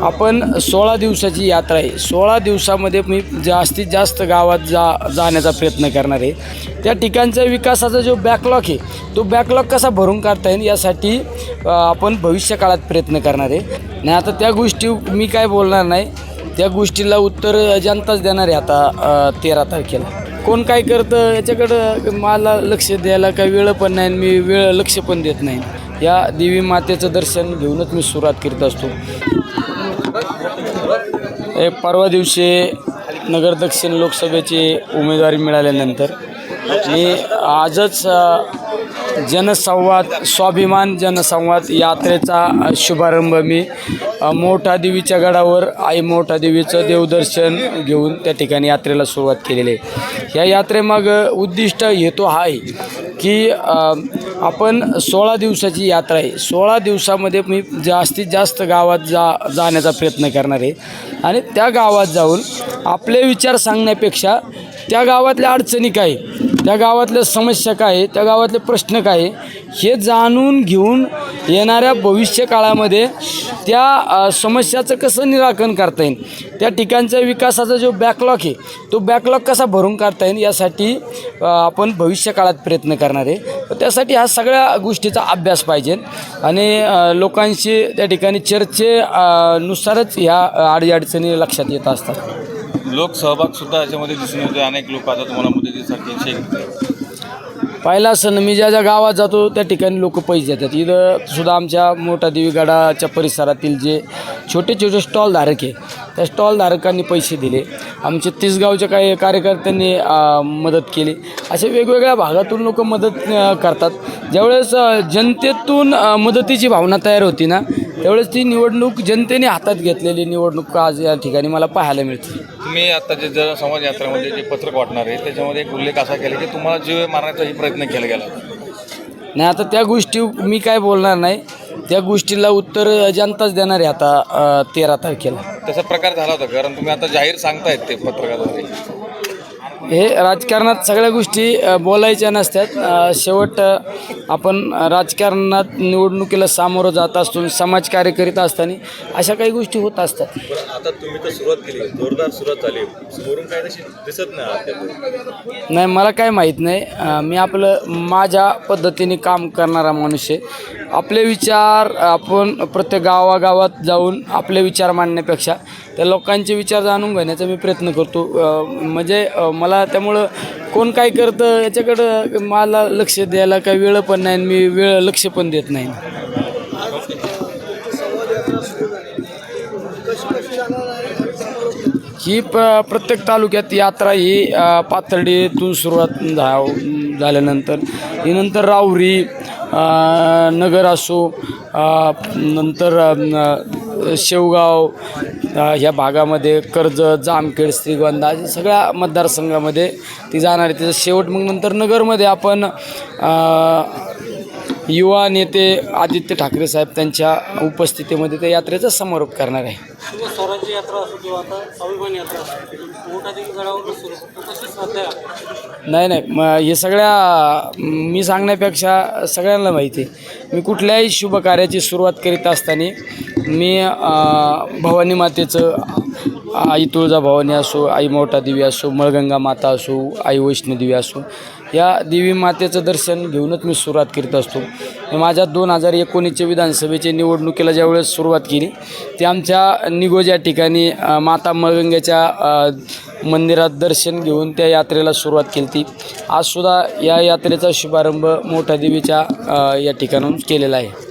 आपण सोळा दिवसाची यात्रा आहे. सोळा दिवसामध्ये मी जास्तीत जास्त गावात जा जाण्याचा प्रयत्न करणार आहे. त्या ठिकाणचा विकासाचा जो बॅकलॉग आहे तो बॅकलॉग कसा भरून काढता येईल यासाठी आपण भविष्य काळात प्रयत्न करणार आहे. नाही आता त्या गोष्टी मी काय बोलणार नाही. त्या गोष्टीला उत्तर जनताच देणार आहे आता तेरा तारखेला. कोण काय करतं याच्याकडं मला लक्ष द्यायला काही वेळ पण नाही आणि मी वेळ लक्ष पण देत नाही. या देवी मातेचं दर्शन घेऊनच मी सुरुवात करीत असतो. हे परवा दिवशी नगर दक्षिण लोकसभेची उमेदवारी मिळाल्यानंतर मी आजच जनसंवाद स्वाभिमान जनसंवाद यात्रेचा शुभारंभ मी मोठा देवीच्या गडावर आई मोठा देवीचं देवदर्शन घेऊन त्या ठिकाणी यात्रेला सुरुवात केलेली आहे. या यात्रेमागं उद्दिष्ट हेतू हा आहे की आपण सोळा दिवसाची यात्रा आहे. सोळा दिवसामध्ये मी जास्तीत जास्त गावात जा जाण्याचा प्रयत्न करणार आहे. आणि त्या गावात जाऊन आपले विचार सांगण्यापेक्षा त्या गावातल्या अडचणी काय? त्या गावातल्या समस्या काय आहे, त्या गावातले प्रश्न काय आहे, हे जाणून घेऊन येणाऱ्या भविष्य काळामध्ये त्या समस्याचं कसं निराकरण करता येईल त्या ठिकाणच्या विकासाचा जो बॅकलॉग आहे तो बॅकलॉग कसा भरून काढता येईल यासाठी आपण भविष्य काळात प्रयत्न करणार आहे. त्यासाठी ह्या सगळ्या गोष्टीचा अभ्यास पाहिजे आणि लोकांशी त्या ठिकाणी चर्चे नुसारच ह्या अडीअडचणी लक्षात येत असतात. लोक सहभाग सुद्धा याच्यामध्ये दिसून येतो अनेक लोक आता तुम्हाला मदतीसाठी शेक पाहिलं असं मी ज्या ज्या गावात जातो त्या ठिकाणी लोक पैसे देतात. इथं सुद्धा आमच्या मोठा देवीगडाच्या परिसरातील जे छोटे छोटे स्टॉलधारक आहे त्या स्टॉलधारकांनी पैसे दिले. आमचे तिसगावच्या काही कार्यकर्त्यांनी मदत केली. असे वेगवेगळ्या भागातून लोक मदत करतात. ज्यावेळेस जनतेतून मदतीची भावना तयार होती ना त्यावेळेस ती निवडणूक जनतेने हातात घेतलेली निवडणूक आज या ठिकाणी मला पाहायला मिळते? तुम्ही आता जे जर समाज यात्रेमध्ये जे पत्रक वाटणार आहे त्याच्यामध्ये एक उल्लेख असा केला की तुम्हाला जीव मारण्याचाही प्रयत्न केला गेला. नाही आता त्या गोष्टी मी काय बोलणार नाही. त्या गोष्टीला उत्तर जनताच देणार आहे आता तेरा तारखेला. तसा प्रकार झाला होता कारण तुम्ही आता जाहीर सांगतायत ते पत्रकाद्वारे. हे राजकारणात सगळ्या गोष्टी बोलायच्या नसतात. शेवट आपण राजकारणात निवडणुकीला सामोरं जात असतो समाजकार्य करीत असताना अशा काही गोष्टी होत असतात. आता तुम्ही तर सुरुवात केली जोरदार सुरुवात झाली. समोरून काय तशी दिसत नाही नाही मला काय माहीत नाही. मी आपलं माझ्या पद्धतीने काम करणारा माणूस आहे. आपले विचार आपण प्रत्येक गावागावात जाऊन आपले विचार मांडण्यापेक्षा त्या लोकांचे विचार जाणून घेण्याचा मी प्रयत्न करतो. म्हणजे मला त्यामुळं कोण काय करतं याच्याकडं मला लक्ष द्यायला काय वेळ पण नाही आणि मी वेळ लक्ष पण देत नाही. ही प प्रत्येक तालुक्यात यात्रा ही पाथर्डीतून सुरुवात झा झाल्यानंतर. ही नंतर रावरी नगर असो नंतर शेवगाव ह्या भागामध्ये कर्जत जामखेड श्रीगोंदा सगळ्या मतदारसंघामध्ये ती जाणार. आहे त्याचं शेवट मग नंतर नगरमध्ये आपण युवा नेते आदित्य ठाकरे साहेब त्यांच्या उपस्थितीमध्ये त्या यात्रेचा समारोप करणार आहे. स्वराज्य यात्रा असो किंवा आता स्वाभिमान यात्रा असो नाही नाही. मग हे सगळ्या मी सांगण्यापेक्षा सगळ्यांना माहिती आहे. मी कुठल्याही शुभ कार्याची सुरुवात करीत असताना मी भवानी मातेचं आई तुळजाभवानी असो आई मोठा देवी असो मळगंगा माता असो आई वैष्णोदेवी असो या देवी मातेचं दर्शन घेऊनच मी सुरुवात करीत असतो. माझ्या दोन हजार एकोणीसच्या विधानसभेच्या निवडणुकीला ज्यावेळेस सुरुवात केली ते आमच्या निगोज या ठिकाणी माता मळगंग्याच्या मंदिरात दर्शन घेऊन त्या यात्रेला सुरुवात केली ती आजसुद्धा या यात्रेचा शुभारंभ मोठ्या देवीच्या या ठिकाणाहून केलेला आहे.